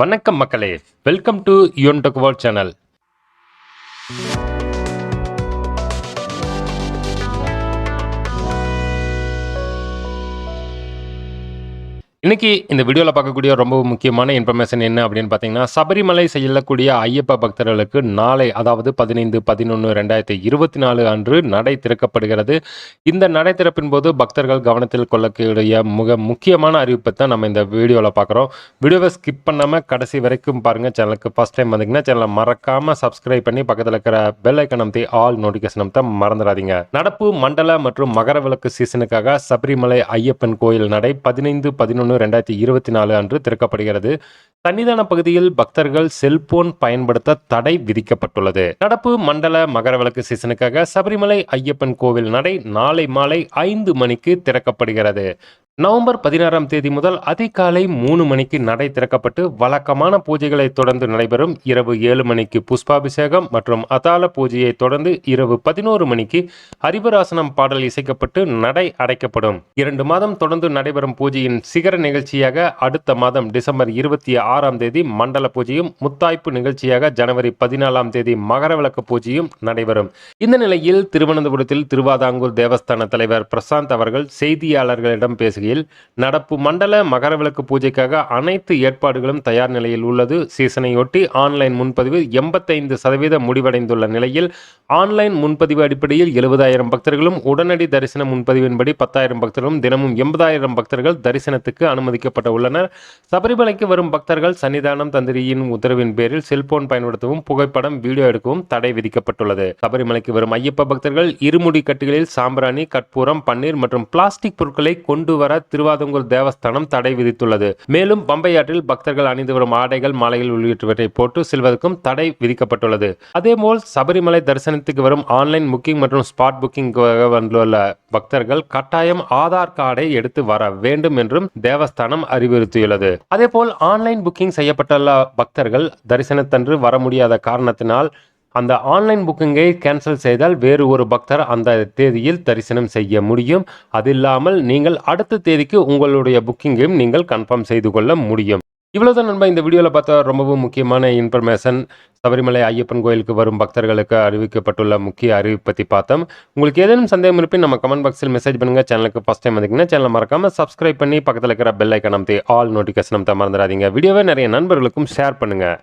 வணக்கம் மக்களே. Welcome to Yuvan talk world channel இன்னைக்கு இந்த வீடியோவில் பார்க்கக்கூடிய ரொம்ப முக்கியமான இன்ஃபர்மேஷன் என்ன அப்படின்னு பார்த்தீங்கன்னா சபரிமலை செல்லக்கூடிய ஐயப்ப பக்தர்களுக்கு நாளை அதாவது பதினைந்து பதினொன்று ரெண்டாயிரத்தி இருபத்தி நாலு அன்று நடை திறக்கப்படுகிறது. இந்த நடை திறப்பின் போது பக்தர்கள் கவனத்தில் கொள்ளக்கூடிய மிக முக்கியமான அறிவிப்பை தான் நம்ம இந்த வீடியோவில் பார்க்குறோம். வீடியோவை ஸ்கிப் பண்ணாமல் கடைசி வரைக்கும் பாருங்கள் சேனலுக்கு ஃபஸ்ட் டைம் வந்தீங்கன்னா சேனலை மறக்காமல் சப்ஸ்கிரைப் பண்ணி பக்கத்தில் இருக்கிற பெல் ஐக்கன் அமைத்தி ஆல் நோட்டிஃபிகேஷன் தான் மறந்துடாதீங்க. நடப்பு மண்டல மற்றும் மகர விளக்கு சீசனுக்காக சபரிமலை ஐயப்பன் கோயில் நடை பதினைந்து பதினொன்று ரெண்டாயிரத்தி இருபத்தி நாலு அன்று திறக்கப்படுகிறது. சன்னிதான பகுதியில் பக்தர்கள் செல்போன் பயன்படுத்த தடை விதிக்கப்பட்டுள்ளது. நடப்பு மண்டல மகரவிளக்கு சீசனுக்காக சபரிமலை ஐயப்பன் கோவில் நடை நாளை மாலை ஐந்து மணிக்கு திறக்கப்படுகிறது. நவம்பர் பதினாறாம் தேதி முதல் அதிகாலை மூணு மணிக்கு நடை திறக்கப்பட்டு வழக்கமான பூஜைகளை தொடர்ந்து நடைபெறும் இரவு ஏழு மணிக்கு புஷ்பாபிஷேகம் மற்றும் அதால பூஜையை தொடர்ந்து இரவு பதினோரு மணிக்கு ஹரிபராசனம் பாடல் இசைக்கப்பட்டு நடை அடைக்கப்படும். இரண்டு மாதம் தொடர்ந்து நடைபெறும் பூஜையின் சிகர நிகழ்ச்சியாக அடுத்த மாதம் டிசம்பர் இருபத்தி ஆறாம் தேதி மண்டல பூஜையும் முத்தாய்ப்பு நிகழ்ச்சியாக ஜனவரி பதினாலாம் தேதி மகர விளக்கு பூஜையும் நடைபெறும். இந்த நிலையில் திருவனந்தபுரத்தில் திருவாதாங்கூர் தேவஸ்தான தலைவர் பிரசாந்த் அவர்கள் செய்தியாளர்களிடம் பேசுகிறார். பேசுகையில் நடப்பு மண்டல மகர விளக்கு பூஜைக்காக அனைத்து ஏற்பாடுகளும் தயார் நிலையில் உள்ளது. சீசனையொட்டி ஆன்லைன் முன்பதிவு எண்பத்தைந்து சதவீதம் முடிவடைந்துள்ள நிலையில் ஆன்லைன் முன்பதிவு அடிப்படையில் எழுபதாயிரம் பக்தர்களும் உடனடி தரிசன முன்பதிவின்படி பத்தாயிரம் பக்தர்களும் தினமும் எண்பதாயிரம் பக்தர்கள் தரிசனத்துக்கு அனுமதிக்கப்பட உள்ளனர். சபரிமலைக்கு வரும் பக்தர்கள் சன்னிதானம் தந்திரியின் உத்தரவின் பேரில் செல்போன் பயன்படுத்தவும் புகைப்படம் வீடியோ எடுக்கவும் தடை விதிக்கப்பட்டுள்ளது. சபரிமலைக்கு வரும் ஐயப்ப பக்தர்கள் இருமுடி கட்டுகளில் சாம்பிராணி கற்பூரம் பன்னீர் மற்றும் பிளாஸ்டிக் பொருட்களை கொண்டு வர திருவாதங்கூர் தேவஸ்தானம் தடை விதித்துள்ளது. மேலும் பம்பை ஆற்றில் பக்தர்கள் அணிந்து வரும் ஆடைகள் மாலைகள் உள்ளிட்டவற்றை போட்டு செல்வதற்கும் தடை விதிக்கப்பட்டுள்ளது. அதேபோல் சபரிமலை தரிசனத்துக்கு வரும் ஆன்லைன் புக்கிங் மற்றும் ஸ்பாட் புக்கிங் வந்துள்ள பக்தர்கள் கட்டாயம் ஆதார் கார்டை எடுத்து வர வேண்டும் என்றும் தேவஸ்தானம் அறிவுறுத்தியுள்ளது. அதேபோல் ஆன்லைன் புக்கிங் செய்யப்பட்டுள்ள பக்தர்கள் தரிசனத்தன்று வர முடியாத காரணத்தினால் அந்த ஆன்லைன் புக்கிங்கை கேன்சல் செய்தால் வேறு ஒரு பக்தர் அந்த தேதியில் தரிசனம் செய்ய முடியும். அது இல்லாமல் நீங்கள் அடுத்த தேதிக்கு உங்களுடைய புக்கிங்கையும் நீங்கள் கன்ஃபார்ம் செய்து கொள்ள முடியும். இவ்வளோதான் நண்பா இந்த வீடியோவில் பார்த்தா ரொம்பவும் முக்கியமான இன்ஃபர்மேஷன் சபரிமலை ஐயப்பன் கோயிலுக்கு வரும் பக்தர்களுக்கு அறிவிக்கப்பட்டுள்ள முக்கிய அறிவிப்பு பற்றி பார்த்தோம். உங்களுக்கு ஏதேனும் சந்தேகம் இருப்பின் நம்ம கமெண்ட் பாக்ஸில் மெசேஜ் பண்ணுங்க. சேனலுக்கு ஃபஸ்ட் டைம் வந்தீங்கன்னா சேனலை மறக்காம சப்ஸ்கிரைப் பண்ணி பக்கத்தில் இருக்கிற பெல் ஐக்கன் அமைத்து ஆல் நோட்டிஃபிகேஷன் அமைத்த மறந்துடாதீங்க. வீடியோவை நிறைய நண்பர்களுக்கும் ஷேர் பண்ணுங்கள்